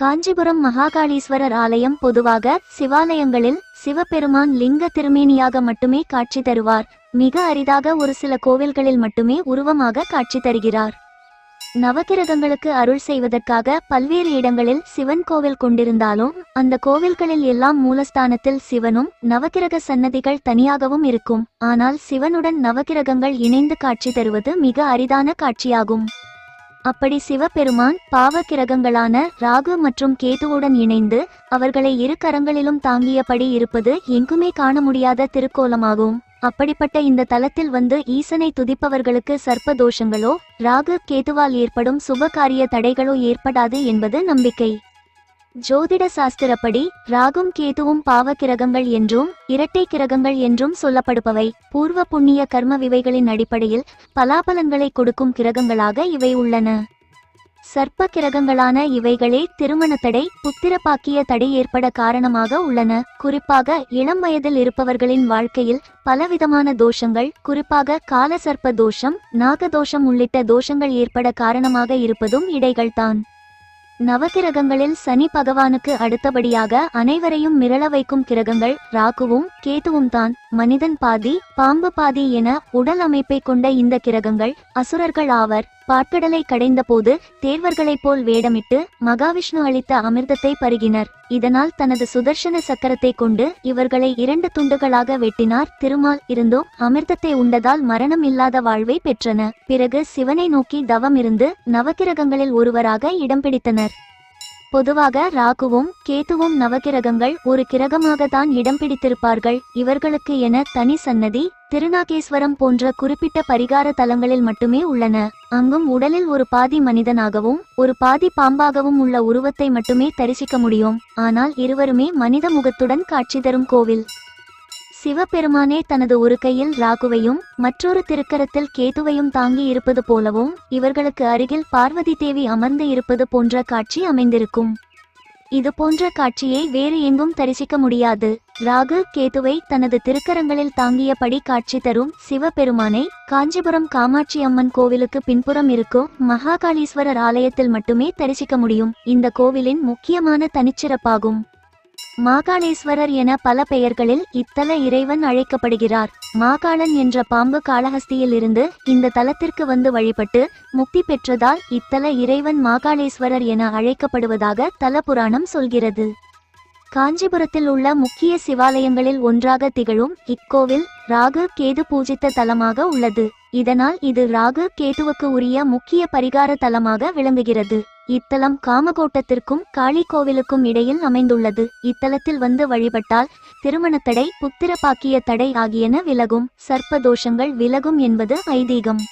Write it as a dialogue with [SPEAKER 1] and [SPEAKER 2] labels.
[SPEAKER 1] காஞ்சிபுரம் மகாகாளீஸ்வரர் ஆலயம் பொதுவாக சிவாலயங்களில் சிவபெருமான் லிங்க திருமேனியாக மட்டுமே காட்சி தருவார். மிக அரிதாக ஒரு சில கோவில்களில் மட்டுமே உருவமாக காட்சி தருகிறார். நவகிரகங்களுக்கு அருள் செய்வதற்காக பல்வேறு இடங்களில் சிவன் கோவில் கொண்டிருந்தாலும் அந்த கோவில்களில் எல்லாம் மூலஸ்தானத்தில் சிவனும் நவகிரக சன்னதிகள் தனியாகவும் இருக்கும். ஆனால் சிவனுடன் நவகிரகங்கள் இணைந்து காட்சி தருவது மிக அரிதான காட்சியாகும். அப்படி சிவபெருமான் பாவ கிரகங்களான ராகு மற்றும் கேதுவுடன் இணைந்து அவர்களை இரு கரங்களிலும் தாங்கியபடி இருப்பது எங்குமே காண முடியாத திருக்கோலமாகும். அப்படிப்பட்ட இந்த தலத்தில் வந்து ஈசனை துதிப்பவர்களுக்கு சர்ப்ப தோஷங்களோ ராகு கேதுவால் ஏற்படும் சுபகாரிய தடைகளோ ஏற்படாது என்பது நம்பிக்கை. ஜோதிட சாஸ்திரப்படி ராகும் கேதுவும் பாவ கிரகங்கள் என்றும் இரட்டை கிரகங்கள் என்றும் சொல்லப்படுபவை. பூர்வ புண்ணிய கர்ம விவைகளின் அடிப்படையில் பலாபலன்களை கொடுக்கும் கிரகங்களாக இவை உள்ளன. சர்ப்ப கிரகங்களான இவைகளே திருமண தடை புத்திர பாக்கிய தடை ஏற்பட காரணமாக உள்ளன. குறிப்பாக இளம் வயதில் இருப்பவர்களின் வாழ்க்கையில் பலவிதமான தோஷங்கள் குறிப்பாக கால சர்ப்ப தோஷம் நாகதோஷம் உள்ளிட்ட தோஷங்கள் ஏற்பட காரணமாக இருப்பதும் இடைகள்தான். நவகிரகங்களில் சனி பகவானுக்கு அடுத்தபடியாக அனைவரையும் மிரள வைக்கும் கிரகங்கள் ராகுவும் கேதுவும் தான். மனிதன் பாதி பாம்பு பாதி என உடல் அமைப்பை கொண்ட இந்த கிரகங்கள் அசுரர்கள் ஆவர். பாற்கடலை கடைந்தபோது தேர்வர்களைப் போல் வேடமிட்டு மகாவிஷ்ணு அளித்த அமிர்தத்தை பருகினர். இதனால் தனது சுதர்சன சக்கரத்தை கொண்டு இவர்களை இரண்டு துண்டுகளாக வெட்டினார். திருமால் இருந்தும் அமிர்தத்தை உண்டதால் மரணம் இல்லாத வாழ்வை பெற்றன. பிறகு சிவனை நோக்கி தவம் இருந்து நவகிரகங்களில் ஒருவராக இடம் பிடித்தனர். பொதுவாக ராகுவும் கேதுவும் நவகிரகங்கள் ஒரு கிரகமாக தான் இடம் பிடித்திருப்பார்கள். இவர்களுக்கு என தனி சன்னதி திருநாகேஸ்வரம் போன்ற குறிப்பிட்ட பரிகார தலங்களில் மட்டுமே உள்ளன. அங்கும் உடலில் ஒரு பாதி மனிதனாகவும் ஒரு பாதி பாம்பாகவும் உள்ள உருவத்தை மட்டுமே தரிசிக்க முடியும். ஆனால் இருவருமே மனித முகத்துடன் காட்சி தரும் கோவில். சிவபெருமானே தனது ஒரு கையில் ராகுவையும் மற்றொரு திருக்கரத்தில் கேதுவையும் தாங்கி இருப்பது போலவும் இவர்களுக்கு அருகில் பார்வதி தேவி அமர்ந்து இருப்பது போன்ற காட்சி அமைந்திருக்கும். இது போன்ற காட்சியை வேறு எங்கும் தரிசிக்க முடியாது. ராகு கேதுவை தனது திருக்கரங்களில் தாங்கியபடி காட்சி தரும் சிவபெருமானை காஞ்சிபுரம் காமாட்சி அம்மன் கோவிலுக்கு பின்புறம் இருக்கும் மகாகாளீஸ்வரர் ஆலயத்தில் மட்டுமே தரிசிக்க முடியும். இந்த கோவிலின் முக்கியமான தனிச்சிறப்பாகும். மாகாளேஸ்வரர் என பல பெயர்களில் இத்தல இறைவன் அழைக்கப்படுகிறார். மாகாளன் என்ற பாம்பு காளஹஸ்தியில் இருந்து இந்த தலத்திற்கு வந்து வழிபட்டு முக்தி பெற்றதால் இத்தல இறைவன் மாகாளேஸ்வரர் என அழைக்கப்படுவதாக தல புராணம் சொல்கிறது. காஞ்சிபுரத்தில் உள்ள முக்கிய சிவாலயங்களில் ஒன்றாக திகழும் இக்கோவில் ராகு கேது பூஜித்த தலமாக உள்ளது. இதனால் இது ராகு கேதுவுக்கு உரிய முக்கிய பரிகார தலமாக விளங்குகிறது. இத்தலம் காமகோட்டத்திற்கும் காளி கோவிலுக்கும் இடையில் அமைந்துள்ளது. இத்தலத்தில் வந்து வழிபட்டால் திருமணத்தடை புத்திர பாக்கிய தடை ஆகியன விலகும். சர்ப்பதோஷங்கள் விலகும் என்பது ஐதீகம்.